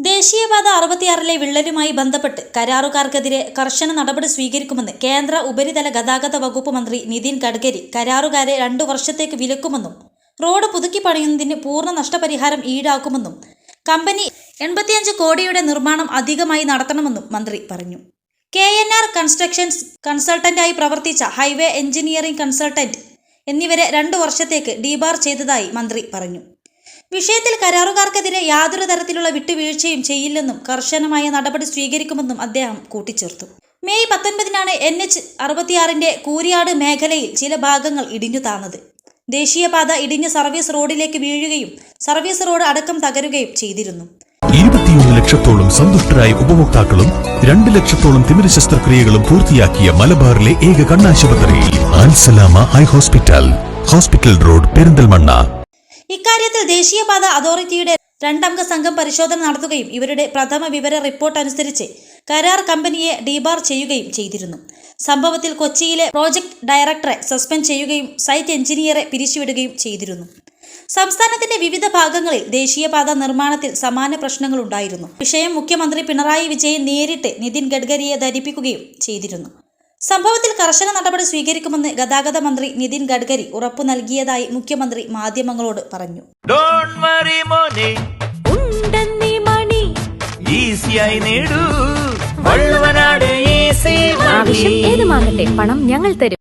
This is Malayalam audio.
ദേശീയപാത അറുപത്തിയാറിലെ വിള്ളലുമായി ബന്ധപ്പെട്ട് കരാറുകാർക്കെതിരെ കർശന നടപടി സ്വീകരിക്കുമെന്ന് കേന്ദ്ര ഉപരിതല ഗതാഗത വകുപ്പ് മന്ത്രി നിതിൻ ഗഡ്കരി കരാറുകാരെ രണ്ടു വർഷത്തേക്ക് വിലക്കുമെന്നും റോഡ് പുതുക്കി പണിയുന്നതിന് പൂർണ നഷ്ടപരിഹാരം ഈടാക്കുമെന്നും കമ്പനി എൺപത്തിയഞ്ച് കോടിയുടെ നിർമ്മാണം അധികമായി നടത്തണമെന്നും മന്ത്രി പറഞ്ഞു. കെ എൻ ആർ കൺസ്ട്രക്ഷൻസ് കൺസൾട്ടന്റായി പ്രവർത്തിച്ച ഹൈവേ എഞ്ചിനീയറിംഗ് കൺസൾട്ടന്റ് എന്നിവരെ രണ്ടു വർഷത്തേക്ക് ഡീബാർ ചെയ്തതായി മന്ത്രി പറഞ്ഞു. വിഷയത്തിൽ കരാറുകാർക്കെതിരെ യാതൊരു തരത്തിലുള്ള വിട്ടുവീഴ്ചയും ചെയ്യില്ലെന്നും കർശനമായ നടപടി സ്വീകരിക്കുമെന്നും അദ്ദേഹം കൂട്ടിച്ചേർത്തു. മെയ് പത്തൊൻപതിനാണ് എൻ എച്ച് അറുപത്തിയാറിന്റെ കൂരിയാട് മേഖലയിൽ ചില ഭാഗങ്ങൾ ഇടിഞ്ഞു താന്നത്. ദേശീയപാത ഇടിഞ്ഞ് സർവീസ് റോഡിലേക്ക് വീഴുകയും സർവീസ് റോഡ് അടക്കം തകരുകയും ചെയ്തിരുന്നു. ഇരുപത്തിയൊന്ന് ലക്ഷത്തോളം സന്തുഷ്ടരായ ഉപഭോക്താക്കളും രണ്ട് ലക്ഷത്തോളം തിമിര ശസ്ത്രക്രിയകളും പൂർത്തിയാക്കിയ മലബാറിലെ ഏക കണ്ണാശുപത്രി Ansalama high hospital. Hospital road Perinthalmanna. ഇക്കാര്യത്തിൽ ദേശീയപാത അതോറിറ്റിയുടെ രണ്ടംഗ സംഘം പരിശോധന നടത്തുകയും ഇവരുടെ പ്രഥമ വിവര റിപ്പോർട്ട് അനുസരിച്ച് കരാർ കമ്പനിയെ ഡീബാർ ചെയ്യുകയും ചെയ്തിരുന്നു. സംഭവത്തിൽ കൊച്ചിയിലെ പ്രോജക്ട് ഡയറക്ടറെ സസ്പെൻഡ് ചെയ്യുകയും സൈറ്റ് എഞ്ചിനീയറെ പിരിച്ചുവിടുകയും ചെയ്തിരുന്നു. സംസ്ഥാനത്തിന്റെ വിവിധ ഭാഗങ്ങളിൽ ദേശീയപാത നിർമ്മാണത്തിൽ സമാന പ്രശ്നങ്ങളുണ്ടായിരുന്നു. വിഷയം മുഖ്യമന്ത്രി പിണറായി വിജയൻ നേരിട്ട് നിതിൻ ഗഡ്കരിയെ ധരിപ്പിക്കുകയും ചെയ്തിരുന്നു. സംഭവത്തിൽ കർശന നടപടി സ്വീകരിക്കുമെന്ന് ഗതാഗത മന്ത്രി നിതിൻ ഗഡ്കരി ഉറപ്പു നൽകിയതായി മുഖ്യമന്ത്രി മാധ്യമങ്ങളോട് പറഞ്ഞു. ഡോണ്ട് വറി മോനെ. ഉണ്ടെന്നീ മണി. ഈസിയായി നേടൂ. വള്ളുവനാട് ഈസി ആവശ്യം ഏതുമാകട്ടെ പണം ഞങ്ങൾ തരും.